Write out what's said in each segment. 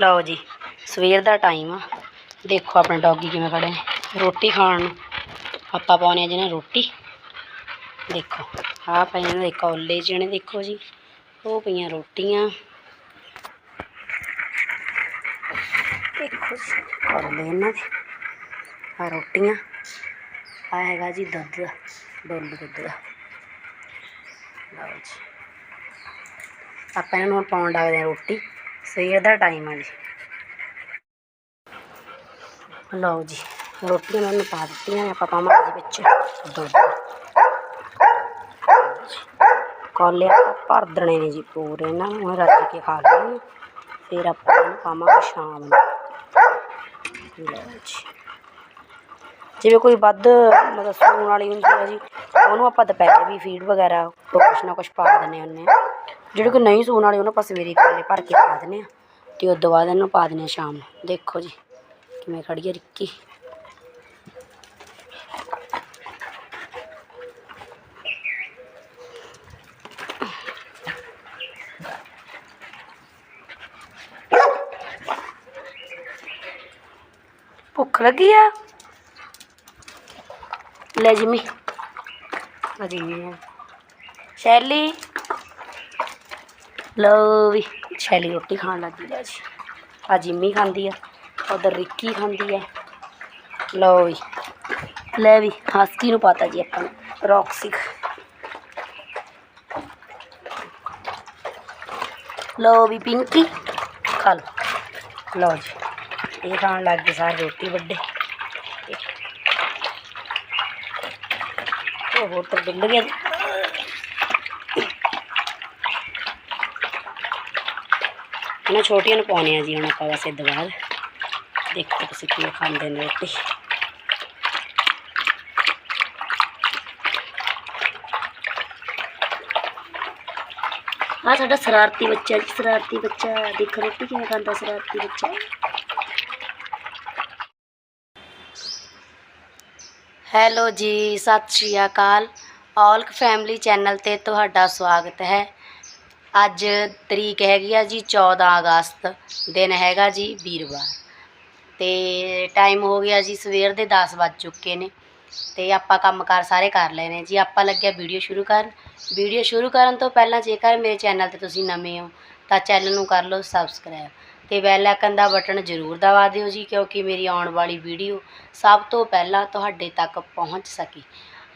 ਲਓ ਜੀ, ਸਵੇਰ ਦਾ ਟਾਈਮ ਆ। ਦੇਖੋ ਆਪਣੇ ਡੌਗੀ ਕਿਵੇਂ ਖੜੇ ਨੇ। ਰੋਟੀ ਖਾਣ ਨੂੰ ਆਪਾਂ ਪਾਉਣੇ ਆ ਜਿਹਨੇ ਰੋਟੀ। ਦੇਖੋ, ਆਹ ਪਈਆਂ ਨੇ ਕੌਲੇ ਜਿਹਨੇ ਦੇਖੋ ਜੀ। ਉਹ ਪਈਆਂ ਰੋਟੀਆਂ। ਦੇਖੋ ਕੌਲੇ ਇਹਨਾਂ ਦੇ ਆ ਰੋਟੀਆਂ। ਆ ਹੈਗਾ ਜੀ ਦੁੱਧ ਦਾ, ਡੋਲ ਦੁੱਧ ਦਾ। ਲਓ ਜੀ। ਆਪਾਂ ਇਹਨਾਂ ਨੂੰ ਪਾਉਣ ਲੱਗਦੇ ਹਾਂ ਰੋਟੀ। ਸਵੇਰ ਦਾ ਟਾਈਮ ਆ ਜੀ। ਲਓ ਜੀ, ਰੋਟੀਆਂ ਮੈਂ ਉਹਨੂੰ ਪਾ ਦਿੱਤੀਆਂ ਨੇ, ਆਪਾਂ ਪਾਵਾਂਗੇ ਜੀ ਵਿੱਚ ਦੁੱਧ। ਕੋਲੇ ਆਪਾਂ ਭਰ ਦੇਣੇ ਨੇ ਜੀ ਪੂਰੇ ਇਹਨਾਂ ਨੂੰ, ਹੁਣ ਰੱਜ ਕੇ ਖਾ ਲੈਣੇ ਫਿਰ ਆਪਾਂ ਇਹਨੂੰ ਪਾਵਾਂਗੇ ਸ਼ਾਮ ਨੂੰ। ਲਓ ਜੀ। ਜਿਵੇਂ ਕੋਈ ਵੱਧ ਮਤਲਬ ਸੂਣ ਵਾਲੀ ਹੁੰਦੀ ਹੈ ਜੀ, ਉਹਨੂੰ ਆਪਾਂ ਦੁਪਹਿਰੇ ਵੀ ਫੀਡ ਵਗੈਰਾ ਉਹ ਕੁਛ ਨਾ ਕੁਛ ਪਾ ਦਿੰਦੇ ਹੁੰਦੇ ਆ। ਜਿਹੜੇ ਕੋਈ ਨਹੀਂ ਸੂਣ ਵਾਲੇ, ਉਹਨੂੰ ਆਪਾਂ ਸਵੇਰੇ ਕੋਲੇ ਭਰ ਕੇ ਪਾ ਦਿੰਦੇ ਆ ਤੇ ਉਸ ਤੋਂ ਬਾਅਦ ਇਹਨੂੰ ਪਾ ਦਿੰਦੇ ਆ ਸ਼ਾਮ ਨੂੰ। ਦੇਖੋ ਜੀ, ਕਿਵੇਂ ਖੜੀ ਹੈ ਰਿੱਕੀ। ਭੁੱਖ ਲੱਗੀ ਆ? ਲੈ ਜਿਮੀ ਆ ਸ਼ੈਲੀ। ਲਓ ਵੀ ਸ਼ੈਲੀ ਰੋਟੀ ਖਾਣ ਲੱਗੀ ਲੈ ਜੀ ਆ ਜਿਮੀ ਖਾਂਦੀ ਆ ਉਧਰ ਰਿੱਕੀ ਖਾਂਦੀ ਆ ਲਓ ਵੀ ਲੈ ਵੀ ਹਸਕੀ ਨੂੰ ਪਤਾ ਜੀ ਆਪਾਂ ਨੂੰ ਰੌਕਸਿਕ ਲਓ ਵੀ ਪਿੰਕੀ ਖਾ ਲਓ ਲਓ ਜੀ ਇਹ ਖਾਣ ਲੱਗ ਗਏ ਸਾਰੇ ਰੋਟੀ ਵੱਡੇ ਉਹ ਹੋਰ ਤਾਂ ਡੁੱਲ ਗਿਆ ਜੀ। ਇਹਨਾਂ ਛੋਟੀਆਂ ਨੂੰ ਪਾਉਣੇ ਆ ਜੀ ਹੁਣ ਆਪਾਂ ਬਸ ਇਹਦੇ ਬਾਅਦ ਦੇਖੋ ਤੁਸੀਂ ਕਿਵੇਂ ਖਾਂਦੇ ਨੇ ਰੋਟੀ ਆ ਸਾਡਾ ਸ਼ਰਾਰਤੀ ਬੱਚਾ ਜੀ ਸ਼ਰਾਰਤੀ ਬੱਚਾ ਦੇਖ ਰੋਟੀ ਕਿਵੇਂ ਖਾਂਦਾ ਸ਼ਰਾਰਤੀ ਬੱਚਾ ਹੈਲੋ ਜੀ ਸਤਿ ਸ਼੍ਰੀ ਅਕਾਲ ਔਲਕ ਫੈਮਿਲੀ ਚੈਨਲ ਤੇ ਤੁਹਾਡਾ ਸਵਾਗਤ ਹੈ ਅੱਜ ਤਰੀਕ ਹੈਗੀ ਆ ਜੀ 14 ਅਗਸਤ, ਦਿਨ ਹੈਗਾ ਜੀ ਵੀਰਵਾਰ। ਤੇ ਟਾਈਮ ਹੋ ਗਿਆ ਜੀ ਸਵੇਰ ਦੇ 10 ਵੱਜ ਚੁੱਕੇ ਨੇ, ਤੇ ਆਪਾਂ ਕੰਮਕਾਰ ਸਾਰੇ ਕਰ ਲਏ ਨੇ ਜੀ। ਆਪਾਂ ਲੱਗਿਆ ਵੀਡੀਓ ਸ਼ੁਰੂ ਕਰਨ। ਵੀਡੀਓ ਸ਼ੁਰੂ ਕਰਨ ਤੋਂ ਪਹਿਲਾਂ ਜੇਕਰ ਮੇਰੇ ਚੈਨਲ ਤੇ ਤੁਸੀਂ ਨਵੇਂ ਹੋ, ਤਾਂ ਚੈਨਲ ਨੂੰ ਕਰ ਲਓ ਸਬਸਕ੍ਰਾਈਬ ਤੇ ਬੈਲ ਆਈਕਨ ਦਾ ਬਟਨ ਜ਼ਰੂਰ ਦਬਾ ਦਿਓ ਜੀ, ਕਿਉਂਕਿ ਮੇਰੀ ਆਉਣ ਵਾਲੀ ਵੀਡੀਓ ਸਭ ਤੋਂ ਪਹਿਲਾਂ ਤੁਹਾਡੇ ਤੱਕ ਪਹੁੰਚ ਸਕੇ।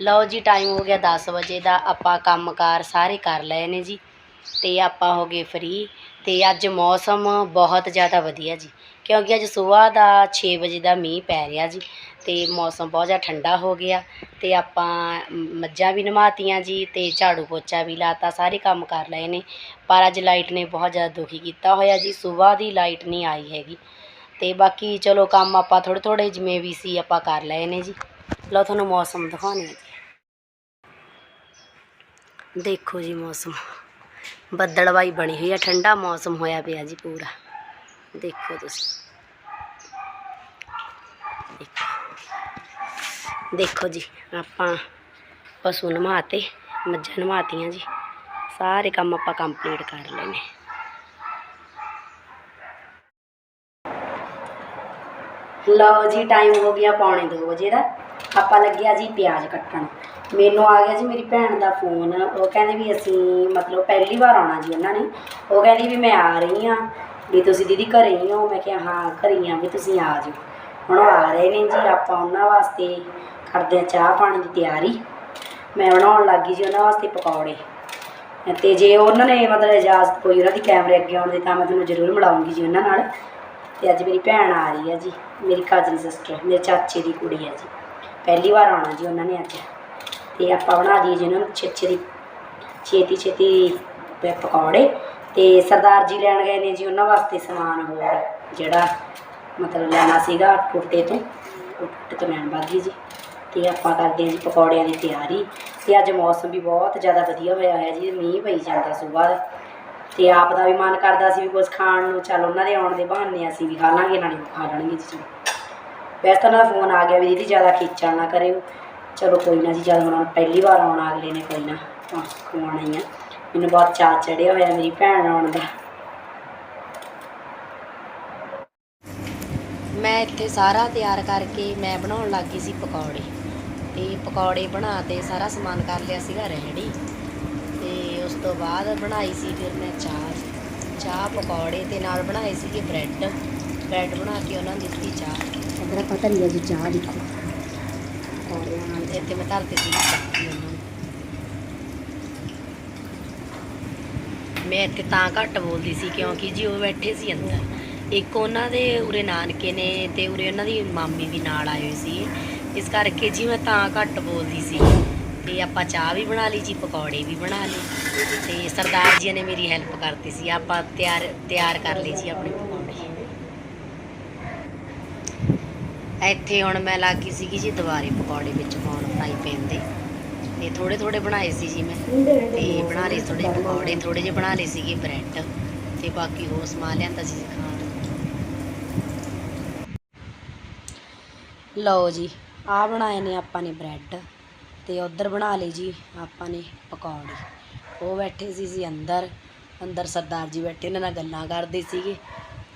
ਲਓ ਜੀ ਟਾਈਮ ਹੋ ਗਿਆ 10 ਵਜੇ ਦਾ। ਆਪਾਂ ਕੰਮਕਾਰ ਸਾਰੇ ਕਰ ਲਏ ਨੇ ਜੀ। ਤੇ ਆਪਾਂ ਹੋ ਗਏ ਫਰੀ ਅਤੇ ਅੱਜ ਮੌਸਮ ਬਹੁਤ ਜ਼ਿਆਦਾ ਵਧੀਆ ਜੀ, ਕਿਉਂਕਿ ਅੱਜ ਸੁਬਾਹ ਦਾ ਛੇ ਵਜੇ ਦਾ ਮੀਂਹ ਪੈ ਰਿਹਾ ਜੀ ਅਤੇ ਮੌਸਮ ਬਹੁਤ ਜ਼ਿਆਦਾ ਠੰਡਾ ਹੋ ਗਿਆ ਅਤੇ ਆਪਾਂ ਮੱਝਾਂ ਵੀ ਨਮਾਤੀਆਂ ਜੀ ਅਤੇ ਝਾੜੂ ਪੋਚਾ ਵੀ ਲਾਤਾ, ਸਾਰੇ ਕੰਮ ਕਰ ਲਏ ਨੇ, ਪਰ ਅੱਜ ਲਾਈਟ ਨੇ ਬਹੁਤ ਜ਼ਿਆਦਾ ਦੁਖੀ ਕੀਤਾ ਹੋਇਆ ਜੀ ਸੁਬਾਹ ਦੀ ਲਾਈਟ ਨਹੀਂ ਆਈ ਹੈਗੀ ਅਤੇ ਬਾਕੀ ਚਲੋ ਕੰਮ ਆਪਾਂ ਥੋੜ੍ਹੇ ਥੋੜ੍ਹੇ ਜਿਵੇਂ ਵੀ ਸੀ ਆਪਾਂ ਕਰ ਲਏ ਨੇ ਜੀ। ਲਓ ਤੁਹਾਨੂੰ ਮੌਸਮ ਦਿਖਾਉਂਦੇ ਹਾਂ ਜੀ। ਦੇਖੋ ਜੀ ਮੌਸਮ। ਬੱਦਲਵਾਈ ਬਣੀ ਹੋਈ ਆ, ਠੰਡਾ ਮੌਸਮ ਹੋਇਆ ਪਿਆ ਜੀ ਪੂਰਾ। ਦੇਖੋ ਤੁਸੀਂ। ਦੇਖੋ। ਦੇਖੋ ਜੀ, ਆਪਾਂ ਪਸ਼ੂ ਨਮਾਤੇ, ਮੱਝਾਂ ਨਮਾਤੀਆਂ ਜੀ। ਸਾਰੇ ਕੰਮ ਆਪਾਂ ਕੰਪਲੀਟ ਕਰ ਲਏ ਨੇ ਲਓ ਜੀ ਟਾਈਮ ਹੋ ਗਿਆ ਪੌਣੇ 2 ਵਜੇ ਦਾ। ਆਪਾਂ ਲੱਗਿਆ ਜੀ ਪਿਆਜ਼ ਕੱਟਣ। ਮੈਨੂੰ ਆ ਗਿਆ ਜੀ ਮੇਰੀ ਭੈਣ ਦਾ ਫੋਨ। ਉਹ ਕਹਿੰਦੇ ਵੀ ਅਸੀਂ ਮਤਲਬ ਪਹਿਲੀ ਵਾਰ ਆਉਣਾ ਜੀ ਉਹਨਾਂ ਨੇ। ਉਹ ਕਹਿੰਦੀ ਵੀ ਮੈਂ ਆ ਰਹੀ ਹਾਂ, ਵੀ ਤੁਸੀਂ ਦੀਦੀ ਘਰੇ ਹੀ ਹੋ। ਮੈਂ ਕਿਹਾ, ਹਾਂ, ਘਰੇ ਹੀ ਹਾਂ ਵੀ ਤੁਸੀਂ ਆ ਜਾਓ। ਹੁਣ ਉਹ ਆ ਰਹੇ ਨੇ ਜੀ, ਆਪਾਂ ਉਹਨਾਂ ਵਾਸਤੇ ਕਰਦੇ ਹਾਂ ਚਾਹ ਪਾਣੀ ਦੀ ਤਿਆਰੀ। ਮੈਂ ਬਣਾਉਣ ਲੱਗੀ ਜੀ ਉਹਨਾਂ ਵਾਸਤੇ ਪਕੌੜੇ। ਤੇ ਜੇ ਉਹਨਾਂ ਨੇ ਮਤਲਬ ਇਜਾਜ਼ਤ ਕੋਈ ਉਹਨਾਂ ਦੀ ਕੈਮਰੇ ਅੱਗੇ ਆਉਣ ਦੀ, ਤਾਂ ਮੈਂ ਤੁਹਾਨੂੰ ਜ਼ਰੂਰ ਮਿਲਾਉਂਗੀ ਜੀ ਉਹਨਾਂ ਨਾਲ। ਤੇ ਅੱਜ ਮੇਰੀ ਭੈਣ ਆ ਰਹੀ ਹੈ ਜੀ, ਮੇਰੀ ਕਜ਼ਨ ਸਿਸਟਰ ਮੇਰੇ ਚਾਚੇ ਦੀ ਕੁੜੀ ਹੈ ਜੀ। ਪਹਿਲੀ ਵਾਰ ਆਉਣਾ ਜੀ ਉਹਨਾਂ ਨੇ ਅੱਜ। ਤੇ ਆਪਾਂ ਬਣਾ ਦਈਏ ਜਿਹਨਾਂ ਨੂੰ ਛੇਤੀ ਛੇਤੀ ਛੇਤੀ ਛੇਤੀ ਪਕੌੜੇ ਤੇ ਸਰਦਾਰ ਜੀ ਲੈਣ ਗਏ ਨੇ ਜੀ ਉਹਨਾਂ ਵਾਸਤੇ ਸਮਾਨ ਹੋਰ, ਜਿਹੜਾ ਮਤਲਬ ਲੈਣਾ ਸੀਗਾ ਟੁੱਟੇ ਤੋਂ ਉਹ ਤੋਂ ਲੈਣ ਬਾਗੀ ਜੀ। ਤੇ ਆਪਾਂ ਕਰਦੇ ਹਾਂ ਜੀ ਪਕੌੜਿਆਂ ਦੀ ਤਿਆਰੀ ਤੇ ਅੱਜ ਮੌਸਮ ਵੀ ਬਹੁਤ ਜ਼ਿਆਦਾ ਵਧੀਆ ਹੋਇਆ ਹੋਇਆ ਜੀ, ਮੀਂਹ ਪਈ ਜਾਂਦਾ ਸੁਬਾਹ ਤੇ ਆਪ ਦਾ ਵੀ ਮਨ ਕਰਦਾ ਸੀ ਵੀ ਕੁਝ ਖਾਣ ਨੂੰ, ਚੱਲ ਉਹਨਾਂ ਦੇ ਆਉਣ ਦੇ ਬਹਾਨੇ ਅਸੀਂ ਵੀ ਖਾ ਲਾਂਗੇ, ਨਾਲੇ ਉਹ ਖਾ ਲੈਣਗੇ ਜੀ। ਵੈਸੇ ਤਾਂ ਉਹਨਾਂ ਦਾ ਫੋਨ ਆ ਗਿਆ ਵੀ ਦੀਦੀ ਜ਼ਿਆਦਾ ਖੇਚਲ ਨਾ ਕਰਿਓ। ਚਲੋ ਕੋਈ ਨਾ ਜੀ ਜਦ ਹੁਣ ਪਹਿਲੀ ਵਾਰ ਆਉਣਾ ਅਗਲੇ ਨੇ ਕੋਈ ਨਾ ਖਵਾਉਣਾ ਹੀ ਆ। ਮੈਨੂੰ ਬਹੁਤ ਚਾਅ ਚੜਿਆ ਹੋਇਆ ਮੇਰੀ ਭੈਣ ਆਉਣ ਦਾ। ਮੈਂ ਇੱਥੇ ਸਾਰਾ ਤਿਆਰ ਕਰਕੇ ਮੈਂ ਬਣਾਉਣ ਲੱਗ ਸੀ ਪਕੌੜੇ। ਤੇ ਪਕੌੜੇ ਬਣਾ ਤੇ ਸਾਰਾ ਸਮਾਨ ਕਰ ਲਿਆ ਸੀਗਾ ਰੈਡੀ। ਤੇ ਉਸ ਤੋਂ ਬਾਅਦ ਬਣਾਈ ਸੀ ਫਿਰ ਮੈਂ ਚਾਹ। ਚਾਹ ਪਕੌੜੇ ਤੇ ਨਾਲ ਬਣਾਏ ਸੀਗੇ ਬ੍ਰੈਡ। ਬ੍ਰੈਡ ਬਣਾ ਕੇ ਉਹਨਾਂ ਨੂੰ ਦਿੱਤੀ ਚਾਹ। ਅਦਰਕ ਪਤਾ ਨਹੀਂ ਜੀ ਚਾਹ ਦੇਖੋ। ਪਕੌੜਿਆਂ ਨਾਲ ਇੱਥੇ ਮੈਂ ਧਰ ਦਿੱਤੀ ਸੀ ਮੈਂ ਇੱਥੇ ਤਾਂ ਘੱਟ ਬੋਲਦੀ ਸੀ, ਕਿਉਂਕਿ ਜੀ ਉਹ ਬੈਠੇ ਸੀ ਅੰਦਰ। ਇੱਕ ਉਹਨਾਂ ਦੇ ਉਰੇ ਨਾਨਕੇ ਨੇ ਤੇ ਉਰੇ ਉਹਨਾਂ ਦੀ ਮਾਮੀ ਵੀ ਨਾਲ ਆਏ ਹੋਏ ਸੀ। ਇਸ ਕਰਕੇ ਜੀ ਮੈਂ ਤਾਂ ਘੱਟ ਬੋਲਦੀ ਸੀ। ਤੇ ਆਪਾਂ ਚਾਹ ਵੀ ਬਣਾ ਲਈ ਜੀ, ਪਕੌੜੇ ਵੀ ਬਣਾ ਲਏ। ਤੇ ਸਰਦਾਰ ਜੀ ਨੇ ਮੇਰੀ ਹੈਲਪ ਕਰਤੀ ਸੀ। ਆਪਾਂ ਤਿਆਰ ਤਿਆਰ ਕਰ ਲਈ ਜੀ ਆਪਣੇ ਪਕੌੜੇ ਇੱਥੇ ਹੁਣ ਮੈਂ ਲੱਗ ਗਈ ਸੀਗੀ ਜੀ ਦੁਬਾਰੇ ਪਕੌੜੇ ਵਿੱਚ ਪਾਉਣ ਫਰਾਈ ਪੈਨ ਦੇ। ਤੇ ਥੋੜੇ ਥੋੜੇ ਬਣਾਏ ਸੀ ਜੀ ਮੈਂ। ਤੇ ਬਣਾ ਲਏ ਥੋੜੇ ਜਿਹੇ ਪਕੌੜੇ ਥੋੜੇ ਜਿਹੇ ਬਣਾ ਲਏ ਸੀਗੇ ਬ੍ਰੈਡ। ਤੇ ਬਾਕੀ ਹੋਰ ਸਮਾਨ ਲਿਆਂਦਾ ਸੀ ਖਾਣ। ਲਓ ਜੀ ਆ ਬਣਾਏ ਨੇ ਆਪਾਂ ਨੇ ਬ੍ਰੈਡ। ਤੇ ਉਧਰ ਬਣਾ ਲਈ ਜੀ ਆਪਾਂ ਨੇ ਪਕੌੜੇ। ਉਹ ਬੈਠੇ ਸੀ ਜੀ ਅੰਦਰ। ਅੰਦਰ ਸਰਦਾਰ ਜੀ ਬੈਠੇ, ਉਹਨਾਂ ਨਾਲ ਗੱਲਾਂ ਕਰਦੇ ਸੀਗੇ।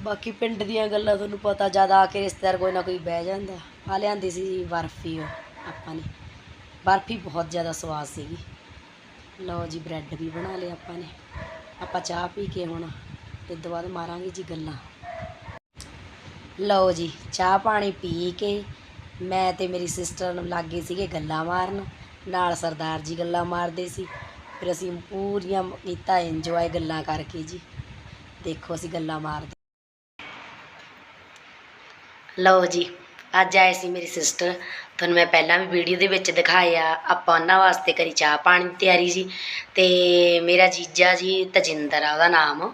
ਬਾਕੀ ਪਿੰਡ ਦੀਆਂ ਗੱਲਾਂ ਤੁਹਾਨੂੰ ਪਤਾ, ਜ਼ਿਆਦਾ ਆ ਕੇ ਰਿਸ਼ਤੇਦਾਰ ਕੋਈ ਨਾ ਕੋਈ ਬਹਿ ਜਾਂਦਾ। ਆ ਲਿਆਂਦੀ ਸੀ ਜੀ ਬਰਫੀ ਉਹ, ਆਪਾਂ ਨੇ। ਬਰਫੀ ਬਹੁਤ ਜ਼ਿਆਦਾ ਸਵਾਦ ਸੀਗੀ। ਲਓ ਜੀ, ਬ੍ਰੈਡ ਵੀ ਬਣਾ ਲਿਆ ਆਪਾਂ ਨੇ। ਆਪਾਂ ਚਾਹ ਪੀ ਕੇ ਹੁਣ ਤੇ ਤੋਂ ਬਾਅਦ ਮਾਰਾਂਗੇ ਜੀ ਗੱਲਾਂ। ਲਓ ਜੀ, ਚਾਹ ਪਾਣੀ ਪੀ ਕੇ ਮੈਂ ਤੇ ਮੇਰੀ ਸਿਸਟਰ ਨੂੰ ਲੱਗੇ ਸੀਗੇ ਗੱਲਾਂ ਮਾਰਨ। ਨਾਲ ਸਰਦਾਰ ਜੀ ਗੱਲਾਂ ਮਾਰਦੇ ਸੀ। ਫਿਰ ਅਸੀਂ ਪੂਰੀਆਂ ਕੀਤਾ ਇੰਜੋਏ ਗੱਲਾਂ ਕਰਕੇ ਜੀ। ਦੇਖੋ ਅਸੀਂ ਗੱਲਾਂ ਮਾਰਦੇ ਲਓ ਜੀ, ਅੱਜ ਆਏ ਸੀ ਮੇਰੀ ਸਿਸਟਰ ਤੁਹਾਨੂੰ ਮੈਂ ਪਹਿਲਾਂ ਵੀ ਵੀਡੀਓ ਦੇ ਵਿੱਚ ਦਿਖਾਇਆ, ਆਪਾਂ ਉਹਨਾਂ ਵਾਸਤੇ ਕਰੀ ਚਾਹ ਪਾਣੀ ਦੀ ਤਿਆਰੀ ਜੀ, ਤੇ ਮੇਰਾ ਜੀਜਾ ਜੀ ਤਜਿੰਦਰ ਆ ਉਹਦਾ ਨਾਮ,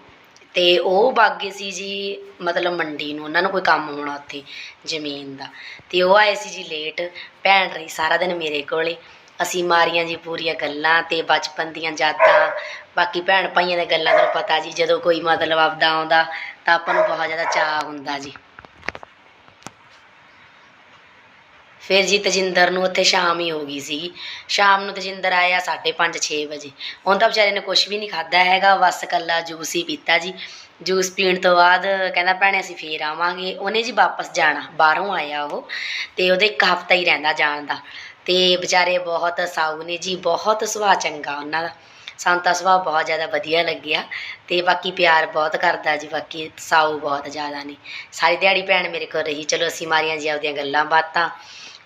ਤੇ ਉਹ ਬਾਗੇ ਸੀ ਜੀ, ਮਤਲਬ ਮੰਡੀ ਨੂੰ, ਉਹਨਾਂ ਨੂੰ ਕੋਈ ਕੰਮ ਹੋਣਾ ਉੱਥੇ, ਜ਼ਮੀਨ ਦਾ, ਤੇ ਉਹ ਆਏ ਸੀ ਜੀ ਲੇਟ ਭੈਣ ਰਹੀ ਸਾਰਾ ਦਿਨ ਮੇਰੇ ਕੋਲੇ, ਅਸੀਂ ਮਾਰੀਆਂ ਜੀ ਪੂਰੀਆਂ ਗੱਲਾਂ, ਤੇ ਬਚਪਨ ਦੀਆਂ ਯਾਦਾਂ, ਬਾਕੀ ਭੈਣ ਭਾਈਆਂ ਦੀਆਂ ਗੱਲਾਂ ਤੁਹਾਨੂੰ ਪਤਾ ਜੀ, ਜਦੋਂ ਕੋਈ ਮਤਲਬ ਆਪਦਾ ਆਉਂਦਾ, ਤਾਂ ਆਪਾਂ ਨੂੰ ਬਹੁਤ ਜ਼ਿਆਦਾ ਚਾਅ ਹੁੰਦਾ ਜੀ। ਫਿਰ ਜੀ ਤਜਿੰਦਰ ਨੂੰ ਉੱਥੇ ਸ਼ਾਮ ਹੀ ਹੋ ਗਈ ਸੀ। ਸ਼ਾਮ ਨੂੰ ਤਜਿੰਦਰ ਆਇਆ 5:30 6 ਵਜੇ। ਹੁਣ ਤਾਂ ਵਿਚਾਰੇ ਨੇ ਕੁਝ ਵੀ ਨਹੀਂ ਖਾਦਾ ਹੈਗਾ, ਬਸ ਕੱਲਾ ਜੂਸ ਹੀ ਪੀਤਾ ਜੀ। ਜੂਸ ਪੀਣ ਤੋਂ ਬਾਅਦ ਕਹਿੰਦਾ, ਭੈਣੇ, ਅਸੀਂ ਫੇਰ ਆਵਾਂਗੇ। ਉਹਨੇ ਜੀ ਵਾਪਸ ਜਾਣਾ, ਬਾਹਰੋਂ ਆਇਆ ਉਹ ਤੇ ਉਹਦੇ ਇੱਕ ਹਫਤਾ ਹੀ ਰਹਿੰਦਾ ਜਾਣ ਦਾ। ਤੇ ਵਿਚਾਰੇ ਬਹੁਤ ਸਾਊ ਨੇ ਜੀ, ਬਹੁਤ ਸੁਭਾਅ ਚੰਗਾ ਉਹਨਾਂ ਦਾ। ਸਾਨੂੰ ਤਾਂ ਸੁਭਾਅ ਬਹੁਤ ਜ਼ਿਆਦਾ ਵਧੀਆ ਲੱਗਿਆ ਤੇ ਬਾਕੀ ਪਿਆਰ ਬਹੁਤ ਕਰਦਾ ਜੀ, ਬਾਕੀ ਸਾਊ ਬਹੁਤ ਜ਼ਿਆਦਾ ਨੇ। ਸਾਰੀ ਦਿਹਾੜੀ ਭੈਣ ਮੇਰੇ ਕੋਲ ਰਹੀ। ਚਲੋ, ਅਸੀਂ ਮਾਰੀਆਂ ਜੀ ਆਪਦੀਆਂ ਗੱਲਾਂ ਬਾਤਾਂ।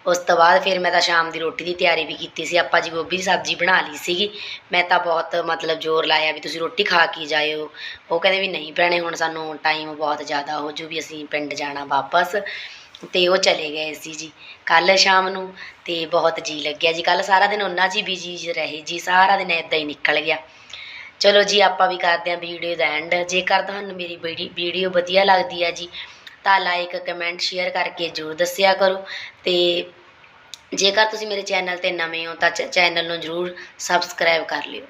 ਉਸ ਤੋਂ ਬਾਅਦ ਫਿਰ ਮੈਂ ਤਾਂ ਸ਼ਾਮ ਦੀ ਰੋਟੀ ਦੀ ਤਿਆਰੀ ਵੀ ਕੀਤੀ ਸੀ। ਆਪਾਂ ਜੀ ਗੋਭੀ ਦੀ ਸਬਜ਼ੀ ਬਣਾ ਲਈ ਸੀਗੀ। ਮੈਂ ਤਾਂ ਬਹੁਤ ਮਤਲਬ ਜ਼ੋਰ ਲਾਇਆ ਵੀ ਤੁਸੀਂ ਰੋਟੀ ਖਾ ਕੇ ਜਾਇਓ। ਉਹ ਕਹਿੰਦੇ ਵੀ ਨਹੀਂ ਭੈਣੇ, ਹੁਣ ਸਾਨੂੰ ਟਾਈਮ ਬਹੁਤ ਜ਼ਿਆਦਾ ਹੋ ਜੂ ਵੀ ਅਸੀਂ ਪਿੰਡ ਜਾਣਾ ਵਾਪਸ। ਤੇ ਉਹ ਚਲੇ ਗਏ ਸੀ ਜੀ। ਕੱਲ ਸ਼ਾਮ ਨੂੰ ਤੇ ਬਹੁਤ ਜੀ ਲੱਗਿਆ ਜੀ। ਕੱਲ ਸਾਰਾ ਦਿਨ ਉਹਨਾਂ 'ਚ ਹੀ ਬਿਜ਼ੀ ਰਹੇ ਜੀ। ਸਾਰਾ ਦਿਨ ਇਦਾਂ ਹੀ ਨਿਕਲ ਗਿਆ। ਚਲੋ ਜੀ, ਆਪਾਂ ਵੀ ਕਰਦੇ ਹਾਂ ਵੀਡੀਓ ਦਾ ਐਂਡ ਜੇਕਰ ਤੁਹਾਨੂੰ ਮੇਰੀ ਵੀਡੀ- ਵੀਡੀਓ ਵਧੀਆ ਲੱਗਦੀ ਹੈ ਜੀ ਤਾਂ ਲਾਈਕ ਕਮੈਂਟ ਸ਼ੇਅਰ ਕਰਕੇ ਜ਼ਰੂਰ ਦੱਸਿਆ ਕਰੋ। ਤੇ ਜੇਕਰ ਤੁਸੀਂ ਮੇਰੇ ਚੈਨਲ ਤੇ ਨਵੇਂ ਹੋ ਤਾਂ ਚੈਨਲ ਨੂੰ ਜ਼ਰੂਰ ਸਬਸਕ੍ਰਾਈਬ ਕਰ ਲਿਓ।